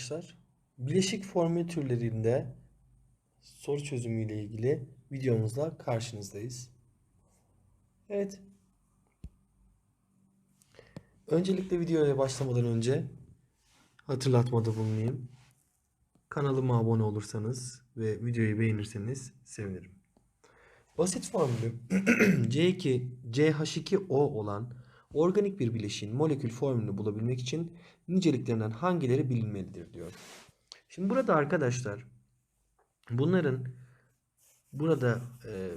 arkadaşlar. Bileşik formül türlerinde soru çözümü ile ilgili videomuzla karşınızdayız. Evet. Öncelikle videoya başlamadan önce hatırlatmada bulunayım. Kanalıma abone olursanız ve videoyu beğenirseniz sevinirim. Basit formülü C2, CH2O olan organik bir bileşiğin molekül formülünü bulabilmek için niceliklerinden hangileri bilinmelidir diyor. Şimdi burada arkadaşlar bunların burada e,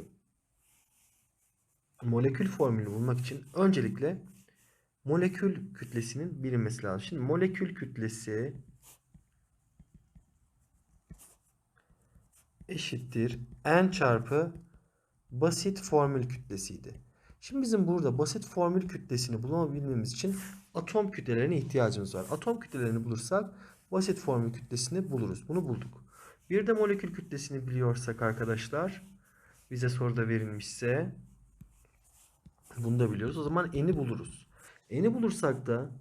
molekül formülünü bulmak için öncelikle molekül kütlesinin bilinmesi lazım. Şimdi molekül kütlesi eşittir n çarpı basit formül kütlesiydi. Şimdi bizim burada basit formül kütlesini bulabilmemiz için atom kütlelerine ihtiyacımız var. Atom kütlelerini bulursak basit formül kütlesini buluruz. Bunu bulduk. Bir de molekül kütlesini biliyorsak arkadaşlar bize soruda verilmişse bunu da biliyoruz. O zaman n'i buluruz. N'i bulursak da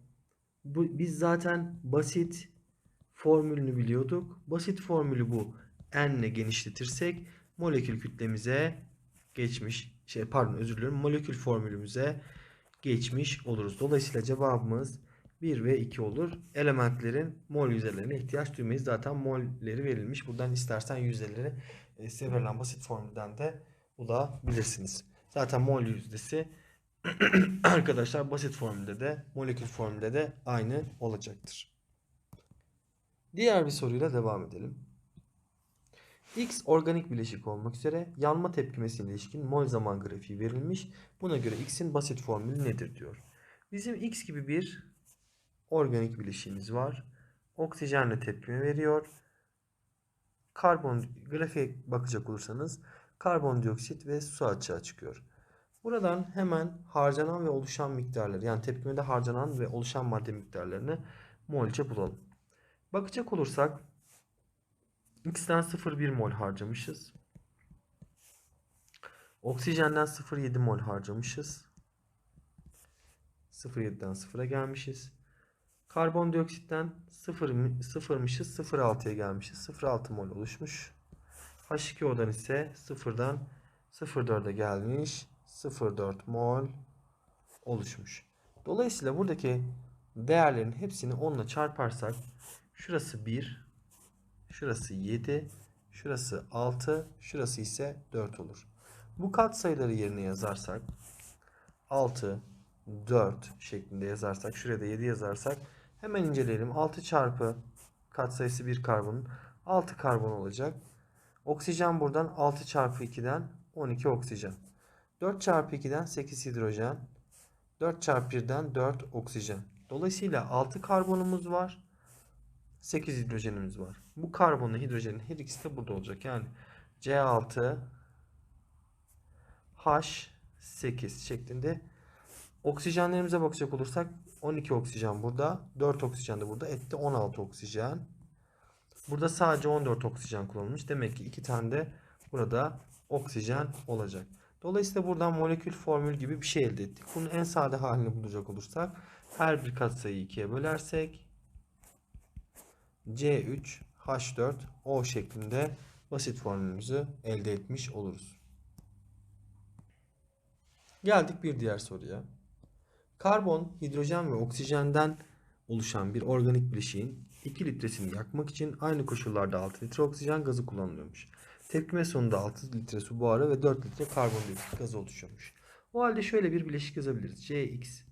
bu, biz zaten basit formülünü biliyorduk. Basit formülü bu n ile genişletirsek molekül kütlemize geçmiş şey pardon özür diliyorum molekül formülümüze geçmiş oluruz. Dolayısıyla cevabımız 1 ve 2 olur. Elementlerin mol yüzdelerine ihtiyaç duymayız. Zaten molleri verilmiş. Buradan istersen yüzdeleri e, size basit formülden de bulabilirsiniz. Zaten mol yüzdesi arkadaşlar basit formülde de molekül formülde de aynı olacaktır. Diğer bir soruyla devam edelim. X organik bileşik olmak üzere yanma tepkimesine ilişkin mol zaman grafiği verilmiş. Buna göre X'in basit formülü nedir diyor. Bizim X gibi bir organik bileşiğimiz var. Oksijenle tepkime veriyor. Karbon grafiğe bakacak olursanız karbondioksit ve su açığa çıkıyor. Buradan hemen harcanan ve oluşan miktarları yani tepkimede harcanan ve oluşan madde miktarlarını molce bulalım. Bakacak olursak X'ten 0,1 mol harcamışız. Oksijenden 0,7 mol harcamışız. 0,7'den 0'a gelmişiz. Karbondioksitten 0 sıfırmışız 0,6'ya gelmişiz. 0,6 mol oluşmuş. H2O'dan ise 0'dan 0,4'e gelmiş. 0,4 mol oluşmuş. Dolayısıyla buradaki değerlerin hepsini 10 ile çarparsak şurası 1, Şurası 7. Şurası 6. Şurası ise 4 olur. Bu kat sayıları yerine yazarsak 6, 4 şeklinde yazarsak şuraya da 7 yazarsak hemen inceleyelim. 6 çarpı kat sayısı 1 karbonun 6 karbon olacak. Oksijen buradan 6 çarpı 2'den 12 oksijen. 4 çarpı 2'den 8 hidrojen. 4 çarpı 1'den 4 oksijen. Dolayısıyla 6 karbonumuz var. 8 hidrojenimiz var. Bu karbonla hidrojenin her ikisi de burada olacak. Yani C6 H8 şeklinde oksijenlerimize bakacak olursak 12 oksijen burada. 4 oksijen de burada. Etti 16 oksijen. Burada sadece 14 oksijen kullanılmış. Demek ki 2 tane de burada oksijen olacak. Dolayısıyla buradan molekül formül gibi bir şey elde ettik. Bunun en sade halini bulacak olursak her bir katsayıyı ikiye bölersek C3 H4 O şeklinde basit formülümüzü elde etmiş oluruz. Geldik bir diğer soruya. Karbon, hidrojen ve oksijenden oluşan bir organik bileşiğin 2 litresini yakmak için aynı koşullarda 6 litre oksijen gazı kullanılıyormuş. Tepkime sonunda 6 litre su buharı ve 4 litre karbondioksit gazı oluşuyormuş. O halde şöyle bir bileşik yazabiliriz. CX,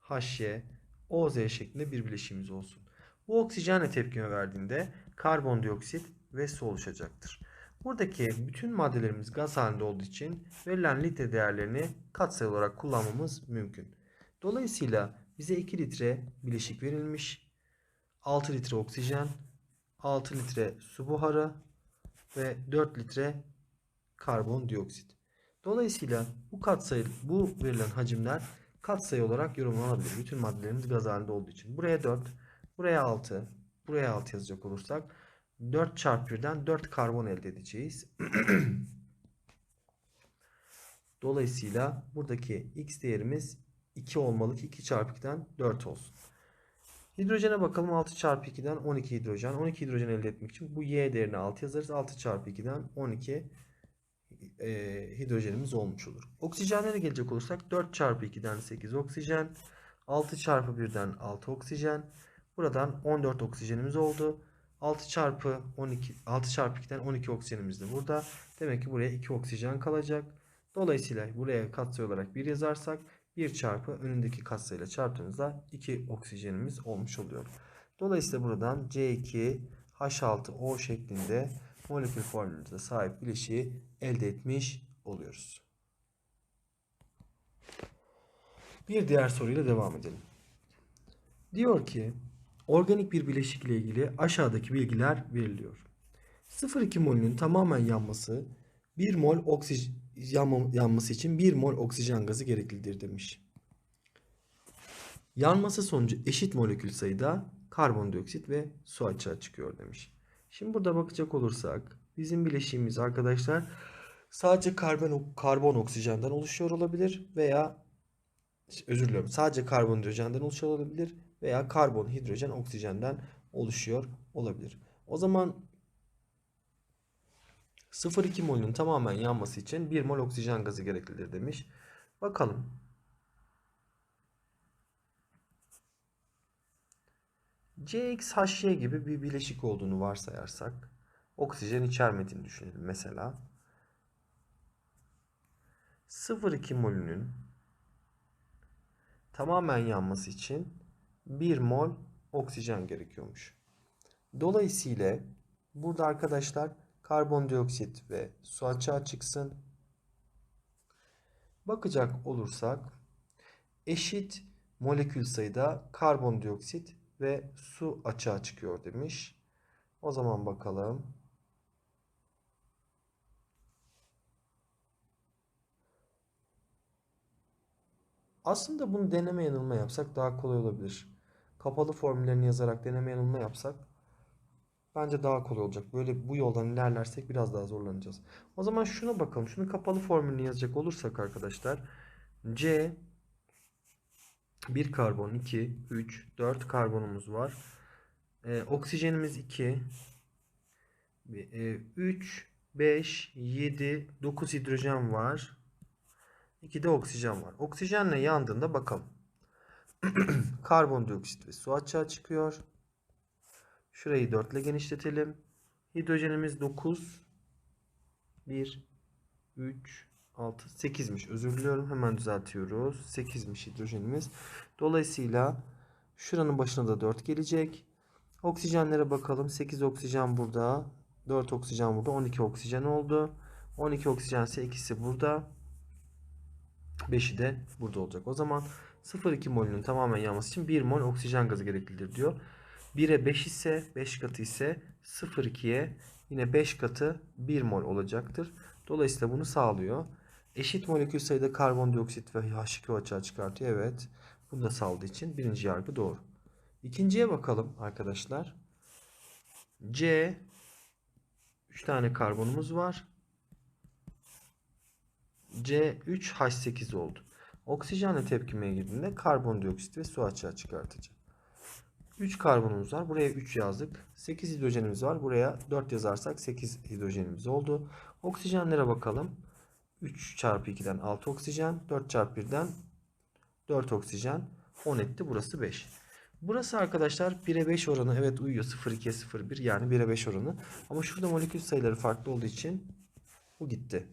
HY, OZ şeklinde bir bileşiğimiz olsun. Bu oksijenle tepkime verdiğinde karbondioksit ve su oluşacaktır. Buradaki bütün maddelerimiz gaz halinde olduğu için verilen litre değerlerini katsayı olarak kullanmamız mümkün. Dolayısıyla bize 2 litre bileşik verilmiş. 6 litre oksijen, 6 litre su buharı ve 4 litre karbondioksit. Dolayısıyla bu katsayı bu verilen hacimler katsayı olarak yorumlanabilir. Bütün maddelerimiz gaz halinde olduğu için. Buraya 4, Buraya 6. Buraya 6 yazacak olursak 4 çarpı 1'den 4 karbon elde edeceğiz. Dolayısıyla buradaki x değerimiz 2 olmalı ki 2 çarpı 2'den 4 olsun. Hidrojene bakalım 6 çarpı 2'den 12 hidrojen. 12 hidrojen elde etmek için bu Y değerini 6 yazarız. 6 çarpı 2'den 12 e, hidrojenimiz olmuş olur. Oksijenlere gelecek olursak 4 çarpı 2'den 8 oksijen. 6 çarpı 1'den 6 oksijen. Buradan 14 oksijenimiz oldu. 6 çarpı 12 6 çarpı 2'den 12 oksijenimiz de burada. Demek ki buraya 2 oksijen kalacak. Dolayısıyla buraya katsayı olarak 1 yazarsak 1 çarpı önündeki katsayıyla çarptığımızda 2 oksijenimiz olmuş oluyor. Dolayısıyla buradan C2H6O şeklinde molekül formülümüze sahip bileşiği elde etmiş oluyoruz. Bir diğer soruyla devam edelim. Diyor ki organik bir bileşik ile ilgili aşağıdaki bilgiler veriliyor. 0,2 molünün tamamen yanması 1 mol oksijen yanması için 1 mol oksijen gazı gereklidir demiş. Yanması sonucu eşit molekül sayıda karbondioksit ve su açığa çıkıyor demiş. Şimdi burada bakacak olursak bizim bileşiğimiz arkadaşlar sadece karbon karbon oksijenden oluşuyor olabilir veya özür diliyorum sadece karbonhidrojenden oluşuyor olabilir veya karbon, hidrojen, oksijenden oluşuyor olabilir. O zaman 0,2 molün tamamen yanması için 1 mol oksijen gazı gereklidir demiş. Bakalım. CXHY gibi bir bileşik olduğunu varsayarsak oksijen içermediğini düşünelim mesela. 0,2 molünün tamamen yanması için 1 mol oksijen gerekiyormuş. Dolayısıyla burada arkadaşlar karbondioksit ve su açığa çıksın. Bakacak olursak eşit molekül sayıda karbondioksit ve su açığa çıkıyor demiş. O zaman bakalım. Aslında bunu deneme yanılma yapsak daha kolay olabilir. Kapalı formüllerini yazarak deneme yanılma yapsak bence daha kolay olacak. Böyle bu yoldan ilerlersek biraz daha zorlanacağız. O zaman şuna bakalım. Şunu kapalı formülünü yazacak olursak arkadaşlar C 1 karbon 2 3 4 karbonumuz var. Ee, oksijenimiz 2 3 5 7 9 hidrojen var. 2 de oksijen var. Oksijenle yandığında bakalım. Karbondioksit ve su açığa çıkıyor. Şurayı 4 ile genişletelim. Hidrojenimiz 9. 1, 3, 6, 8'miş. Özür diliyorum. Hemen düzeltiyoruz. 8'miş hidrojenimiz. Dolayısıyla şuranın başına da 4 gelecek. Oksijenlere bakalım. 8 oksijen burada. 4 oksijen burada. 12 oksijen oldu. 12 oksijen ise ikisi burada. 5'i de burada olacak. O zaman 0,2 molünün tamamen yanması için 1 mol oksijen gazı gereklidir diyor. 1'e 5 ise 5 katı ise 0,2'ye yine 5 katı 1 mol olacaktır. Dolayısıyla bunu sağlıyor. Eşit molekül sayıda karbondioksit ve H2O açığa çıkartıyor. Evet. Bunu da sağladığı için birinci yargı doğru. İkinciye bakalım arkadaşlar. C 3 tane karbonumuz var. C3H8 oldu. Oksijenle tepkimeye girdiğinde karbondioksit ve su açığa çıkartacak. 3 karbonumuz var. Buraya 3 yazdık. 8 hidrojenimiz var. Buraya 4 yazarsak 8 hidrojenimiz oldu. Oksijenlere bakalım. 3 çarpı 2'den 6 oksijen. 4 çarpı 1'den 4 oksijen. 10 etti. Burası 5. Burası arkadaşlar 1'e 5 oranı evet uyuyor. 0,2'ye 0,1 yani 1'e 5 oranı. Ama şurada molekül sayıları farklı olduğu için bu gitti.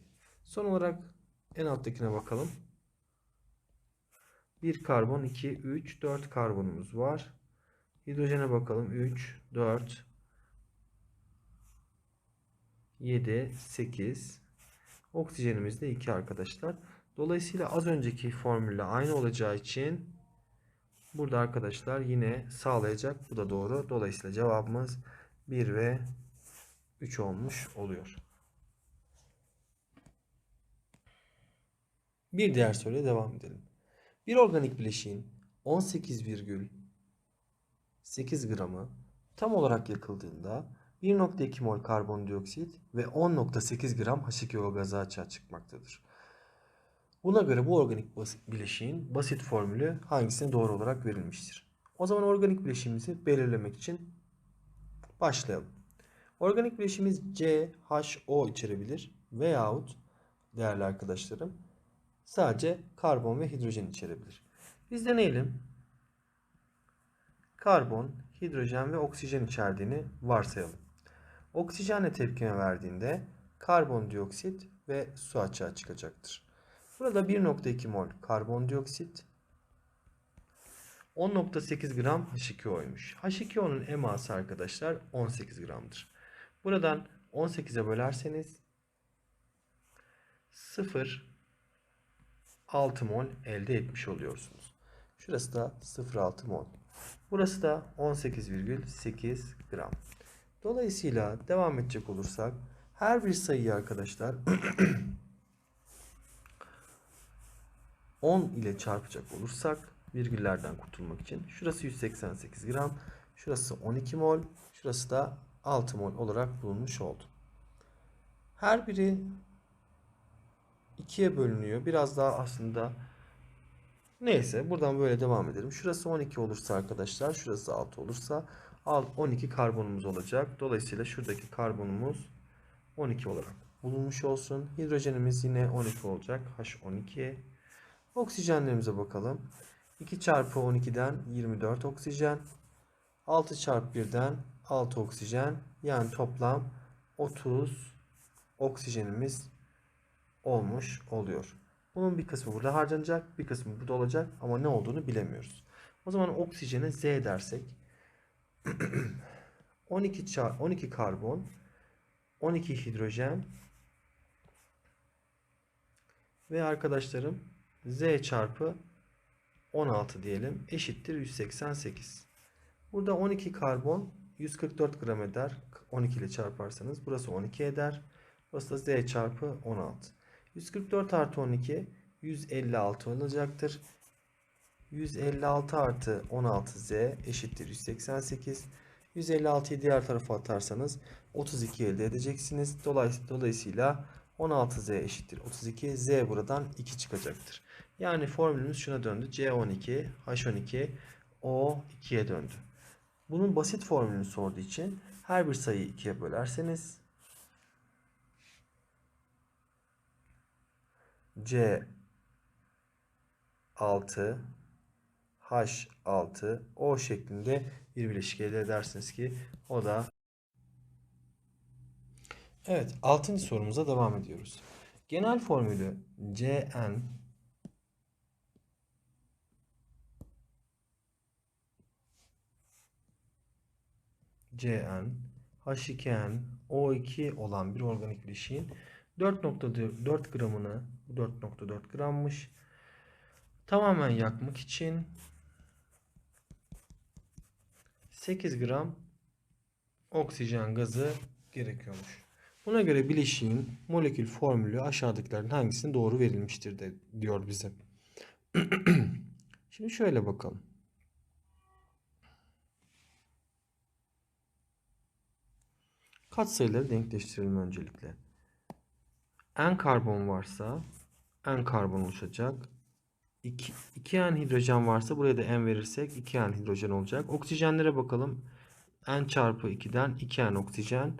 Son olarak en alttakine bakalım. 1 karbon, 2, 3, 4 karbonumuz var. Hidrojene bakalım. 3, 4, 7, 8. Oksijenimiz de 2 arkadaşlar. Dolayısıyla az önceki formülle aynı olacağı için burada arkadaşlar yine sağlayacak. Bu da doğru. Dolayısıyla cevabımız 1 ve 3 olmuş oluyor. Bir diğer soruya devam edelim. Bir organik bileşiğin 18,8 gramı tam olarak yakıldığında 1.2 mol karbondioksit ve 10.8 gram H2O gazı açığa çıkmaktadır. Buna göre bu organik bileşiğin basit formülü hangisine doğru olarak verilmiştir? O zaman organik bileşiğimizi belirlemek için başlayalım. Organik bileşiğimiz CHO içerebilir veyahut değerli arkadaşlarım sadece karbon ve hidrojen içerebilir. Biz deneyelim. Karbon, hidrojen ve oksijen içerdiğini varsayalım. Oksijenle tepkime verdiğinde karbondioksit ve su açığa çıkacaktır. Burada 1.2 mol karbondioksit 10.8 gram H2O'ymuş. H2O'nun eması arkadaşlar 18 gramdır. Buradan 18'e bölerseniz 0 6 mol elde etmiş oluyorsunuz. Şurası da 0,6 mol. Burası da 18,8 gram. Dolayısıyla devam edecek olursak her bir sayıyı arkadaşlar 10 ile çarpacak olursak virgüllerden kurtulmak için şurası 188 gram, şurası 12 mol, şurası da 6 mol olarak bulunmuş oldu. Her biri ikiye bölünüyor. Biraz daha aslında neyse buradan böyle devam edelim. Şurası 12 olursa arkadaşlar, şurası 6 olursa 12 karbonumuz olacak. Dolayısıyla şuradaki karbonumuz 12 olarak bulunmuş olsun. Hidrojenimiz yine 12 olacak. H12. Oksijenlerimize bakalım. 2 çarpı 12'den 24 oksijen. 6 çarpı 1'den 6 oksijen. Yani toplam 30 oksijenimiz olmuş oluyor. Bunun bir kısmı burada harcanacak, bir kısmı burada olacak ama ne olduğunu bilemiyoruz. O zaman oksijene Z dersek 12 çar 12 karbon, 12 hidrojen ve arkadaşlarım Z çarpı 16 diyelim eşittir 188. Burada 12 karbon 144 gram eder. 12 ile çarparsanız burası 12 eder. Burası da Z çarpı 16. 144 artı 12 156 olacaktır. 156 artı 16Z eşittir 188. 156'yı diğer tarafa atarsanız 32 elde edeceksiniz. Dolayısıyla 16Z eşittir 32. Z buradan 2 çıkacaktır. Yani formülümüz şuna döndü. C12, H12, O2'ye döndü. Bunun basit formülünü sorduğu için her bir sayıyı 2'ye bölerseniz C 6 H6 O şeklinde bir bileşik elde edersiniz ki o da Evet 6. sorumuza devam ediyoruz. Genel formülü Cn Cn H2n O2 olan bir organik bileşiğin 4.4 gramını 4.4 grammış. Tamamen yakmak için 8 gram oksijen gazı gerekiyormuş. Buna göre bileşiğin molekül formülü aşağıdakilerin hangisinin doğru verilmiştir de diyor bize. Şimdi şöyle bakalım. Katsayıları denkleştirelim öncelikle. N karbon varsa N karbon oluşacak. 2, 2 N hidrojen varsa buraya da N verirsek 2 N hidrojen olacak. Oksijenlere bakalım. N çarpı 2'den 2 N oksijen.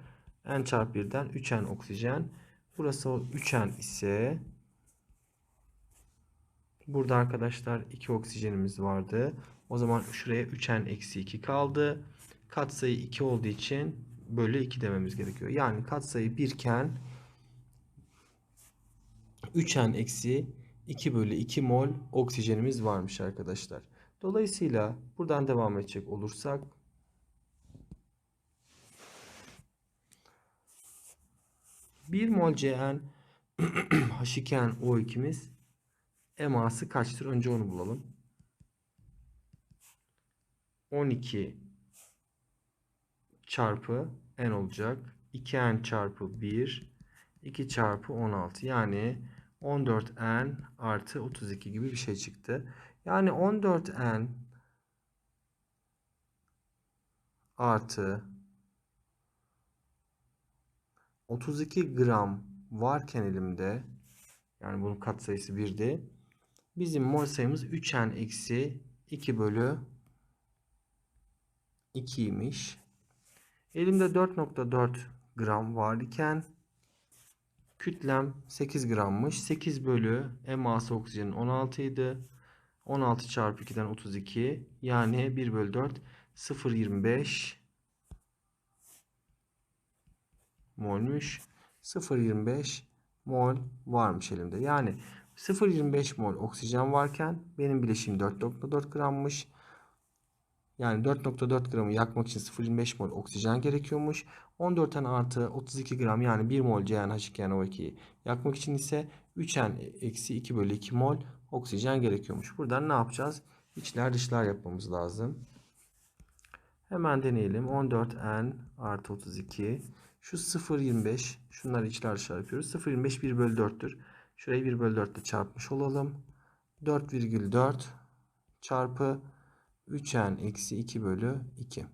N çarpı 1'den 3 N oksijen. Burası 3 N ise burada arkadaşlar 2 oksijenimiz vardı. O zaman şuraya 3 N eksi 2 kaldı. Katsayı 2 olduğu için bölü 2 dememiz gerekiyor. Yani katsayı 1 iken 3N eksi 2 bölü 2 mol oksijenimiz varmış arkadaşlar. Dolayısıyla buradan devam edecek olursak bir mol Cn H2N O2'miz eması kaçtır? Önce onu bulalım. 12 çarpı n olacak. 2n çarpı 1 2 çarpı 16 yani 14n artı 32 gibi bir şey çıktı. Yani 14n artı 32 gram varken elimde yani bunun katsayısı 1'di. Bizim mol sayımız 3n eksi 2 bölü 2'ymiş. Elimde 4.4 gram var iken kütlem 8 grammış. 8 bölü eması oksijenin 16 idi. 16 çarpı 2'den 32 yani 1 bölü 4 0.25 molmuş. 0.25 mol varmış elimde. Yani 0.25 mol oksijen varken benim bileşiğim 4.4 grammış. Yani 4.4 gramı yakmak için 0.25 mol oksijen gerekiyormuş. 14N artı 32 gram yani 1 mol CnH2NO2'yi yakmak için ise 3N eksi 2 bölü 2 mol oksijen gerekiyormuş. Buradan ne yapacağız? İçler dışlar yapmamız lazım. Hemen deneyelim. 14N artı 32. Şu 0.25. Şunları içler dışlar yapıyoruz. 0.25 1 bölü 4'tür. Şurayı 1 bölü 4 ile çarpmış olalım. 4,4 çarpı 3n eksi 2 bölü 2.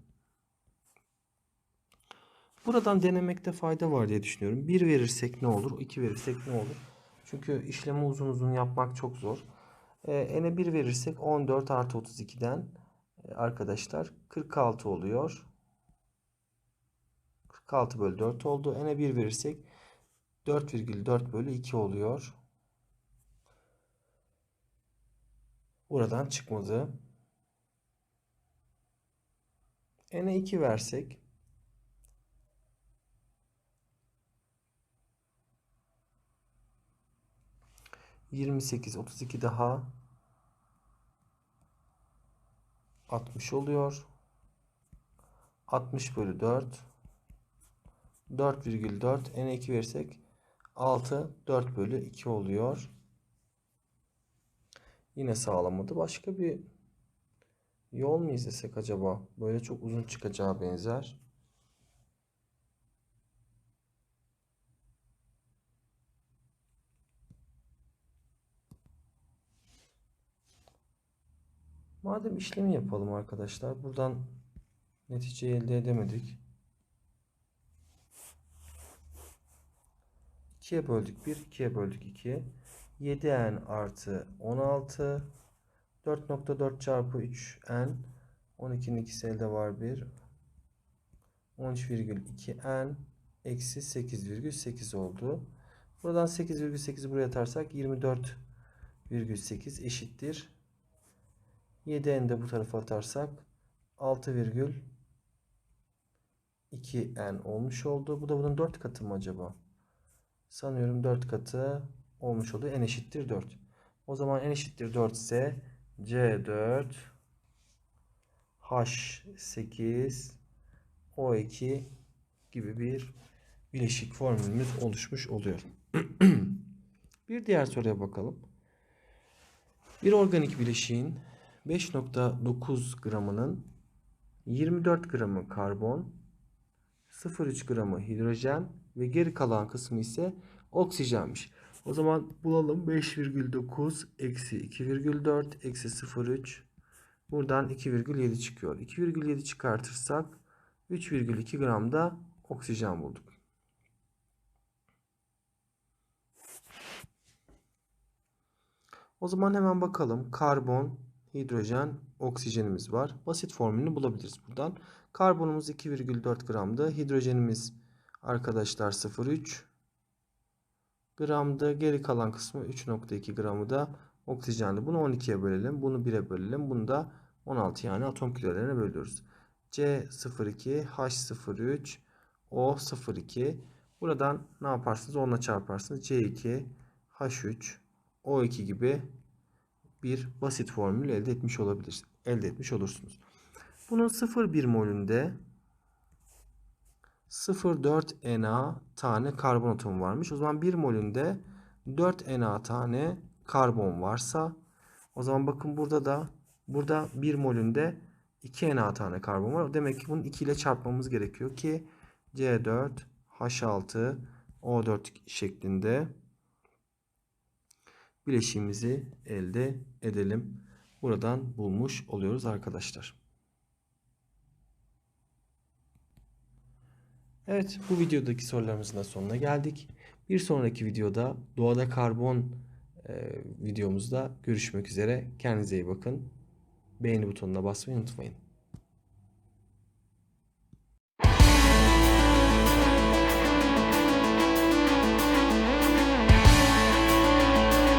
Buradan denemekte fayda var diye düşünüyorum. 1 verirsek ne olur? 2 verirsek ne olur? Çünkü işlemi uzun uzun yapmak çok zor. Ee, n'e 1 verirsek 14 artı 32'den e, arkadaşlar 46 oluyor. 46 bölü 4 oldu. n'e 1 verirsek 4,4 bölü 2 oluyor. Buradan çıkmadı. n'e 2 versek yirmi sekiz otuz iki daha altmış oluyor. 60 bölü 4 4,4 n'e 2 versek 6 4 bölü 2 oluyor. Yine sağlamadı. Başka bir yol mu izlesek acaba? Böyle çok uzun çıkacağı benzer. Madem işlemi yapalım arkadaşlar. Buradan netice elde edemedik. 2'ye böldük 1, 2'ye böldük 2. 7n artı 16 4.4 çarpı 3n 12'nin ikisi elde var 1 13,2n eksi 8,8 oldu. Buradan 8,8'i buraya atarsak 24,8 eşittir. 7n de bu tarafa atarsak 6,2n olmuş oldu. Bu da bunun 4 katı mı acaba? Sanıyorum 4 katı olmuş oluyor. n eşittir 4. O zaman n eşittir 4 ise C4 H8 O2 gibi bir bileşik formülümüz oluşmuş oluyor. bir diğer soruya bakalım. Bir organik bileşiğin 5.9 gramının 24 gramı karbon, 0,3 gramı hidrojen ve geri kalan kısmı ise oksijenmiş. O zaman bulalım 5,9 eksi 2,4 eksi 0,3 buradan 2,7 çıkıyor. 2,7 çıkartırsak 3,2 gram da oksijen bulduk. O zaman hemen bakalım. Karbon, hidrojen, oksijenimiz var. Basit formülünü bulabiliriz buradan. Karbonumuz 2,4 gramdı. Hidrojenimiz arkadaşlar 0,3 gramdı. Geri kalan kısmı 3.2 gramı da oksijendi. Bunu 12'ye bölelim. Bunu 1'e bölelim. Bunu da 16 yani atom kütlelerine bölüyoruz. C02, H03, O02. Buradan ne yaparsınız? 10'la çarparsınız. C2, H3, O2 gibi bir basit formül elde etmiş olabilir. Elde etmiş olursunuz. Bunun 0,1 molünde 0,4 Na tane karbon atomu varmış. O zaman 1 molünde 4 Na tane karbon varsa o zaman bakın burada da burada 1 molünde 2 Na tane karbon var. Demek ki bunu 2 ile çarpmamız gerekiyor ki C4 H6 O4 şeklinde bileşiğimizi elde edelim. Buradan bulmuş oluyoruz arkadaşlar. Evet bu videodaki sorularımızın da sonuna geldik. Bir sonraki videoda doğada karbon e, videomuzda görüşmek üzere. Kendinize iyi bakın. Beğeni butonuna basmayı unutmayın.